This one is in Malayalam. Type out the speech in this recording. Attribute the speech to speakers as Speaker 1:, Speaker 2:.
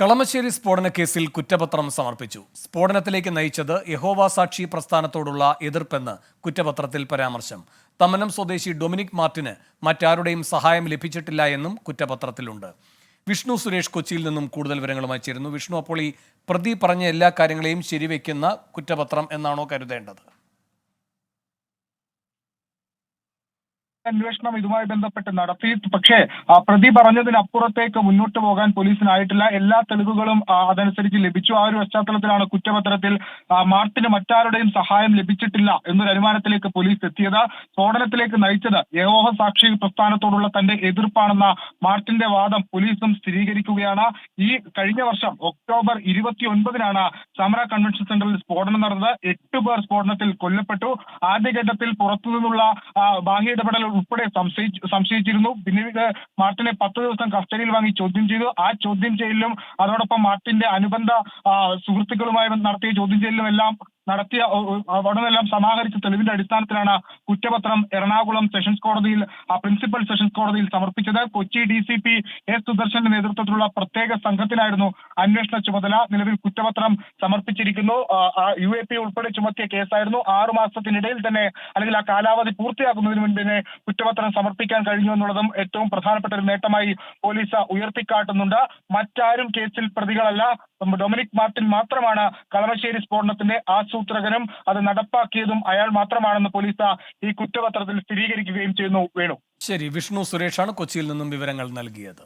Speaker 1: കളമശ്ശേരി സ്ഫോടന കേസിൽ കുറ്റപത്രം സമർപ്പിച്ചു. സ്ഫോടനത്തിലേക്ക് നയിച്ചത് യഹോവ സാക്ഷി പ്രസ്ഥാനത്തോടുള്ള എതിർപ്പെന്ന് കുറ്റപത്രത്തിൽ പരാമർശം. തമ്മനം സ്വദേശി ഡൊമിനിക് മാർട്ടിന് മറ്റാരുടെയും സഹായം ലഭിച്ചിട്ടില്ല എന്നും കുറ്റപത്രത്തിലുണ്ട്. വിഷ്ണു സുരേഷ് കൊച്ചിയിൽ നിന്നും കൂടുതൽ വിവരങ്ങളുമായി ചേരുന്നു. വിഷ്ണു അപ്പോൾ ഈ പ്രതി പറഞ്ഞ എല്ലാ കാര്യങ്ങളെയും ശരിവെക്കുന്ന കുറ്റപത്രം എന്നാണോ കരുതേണ്ടത്?
Speaker 2: അന്വേഷണം ഇതുമായി ബന്ധപ്പെട്ട് നടത്തി. പക്ഷേ പ്രതി പറഞ്ഞതിനപ്പുറത്തേക്ക് മുന്നോട്ട് പോകാൻ പോലീസിനായിട്ടില്ല. എല്ലാ തെളിവുകളും അതനുസരിച്ച് ലഭിച്ചു. ആ ഒരു പശ്ചാത്തലത്തിലാണ് കുറ്റപത്രത്തിൽ മാർട്ടിന് മറ്റാരുടെയും സഹായം ലഭിച്ചിട്ടില്ല എന്നൊരു അനുമാനത്തിലേക്ക് പോലീസ് എത്തിയത്. സ്ഫോടനത്തിലേക്ക് നയിച്ചത് ഏകോഹ സാക്ഷി പ്രസ്ഥാനത്തോടുള്ള തന്റെ എതിർപ്പാണെന്ന മാർട്ടിന്റെ വാദം പോലീസും സ്ഥിരീകരിക്കുകയാണ്. ഈ കഴിഞ്ഞ വർഷം ഒക്ടോബർ ഇരുപത്തി ഒൻപതിനാണ് സമര കൺവെൻഷൻ സെന്ററിൽ സ്ഫോടനം നടന്നത്. എട്ട് പേർ സ്ഫോടനത്തിൽ കൊല്ലപ്പെട്ടു. ആദ്യഘട്ടത്തിൽ പുറത്തുനിന്നുള്ള നിന്നുള്ള ബാഹ്യ ഇടപെടൽ ഉൾപ്പെടെ സംശയിച്ച് സംശയിച്ചിരുന്നു. പിന്നീട് മാർട്ടിനെ പത്ത് ദിവസം കസ്റ്റഡിയിൽ വാങ്ങി ചോദ്യം ചെയ്തു. ആ ചോദ്യം ചെയ്യലിലും അതോടൊപ്പം മാർട്ടിന്റെ അനുബന്ധ സുഹൃത്തുക്കളുമായി നടത്തിയ ചോദ്യം ചെയ്യലിലും എല്ലാം നടത്തിയ അവിടുന്നെല്ലാം സമാഹരിച്ച തെളിവിന്റെ അടിസ്ഥാനത്തിലാണ് കുറ്റപത്രം എറണാകുളം സെഷൻസ് കോടതിയിൽ പ്രിൻസിപ്പൽ സെഷൻസ് കോടതിയിൽ സമർപ്പിച്ചത്. Kochi D C P S സുദർശന്റെ നേതൃത്വത്തിലുള്ള പ്രത്യേക സംഘത്തിനായിരുന്നു അന്വേഷണ ചുമതല. നിലവിൽ കുറ്റപത്രം സമർപ്പിച്ചിരിക്കുന്നു. യു എ പി ഉൾപ്പെടെ ചുമത്തിയ കേസായിരുന്നു. ആറു മാസത്തിനിടയിൽ തന്നെ അല്ലെങ്കിൽ ആ കാലാവധി പൂർത്തിയാക്കുന്നതിന് മുൻപ് തന്നെ കുറ്റപത്രം സമർപ്പിക്കാൻ കഴിഞ്ഞു എന്നുള്ളതും ഏറ്റവും പ്രധാനപ്പെട്ട ഒരു നേട്ടമായി പോലീസ് ഉയർത്തിക്കാട്ടുന്നുണ്ട്. മറ്റാരും കേസിൽ പ്രതികളല്ല. ഡൊമിനിക് മാർട്ടിൻ മാത്രമാണ് കളമശ്ശേരി സ്ഫോടനത്തിന്റെ ആസൂത്രകനും അത് നടപ്പാക്കിയതും അയാൾ മാത്രമാണെന്ന് പോലീസ് ഈ കുറ്റപത്രത്തിൽ സ്ഥിരീകരിക്കുകയും ചെയ്യുന്നു വേണു.
Speaker 1: ശരി വിഷ്ണു സുരേഷാണ് കൊച്ചിയിൽ നിന്നും വിവരങ്ങൾ നൽകിയത്.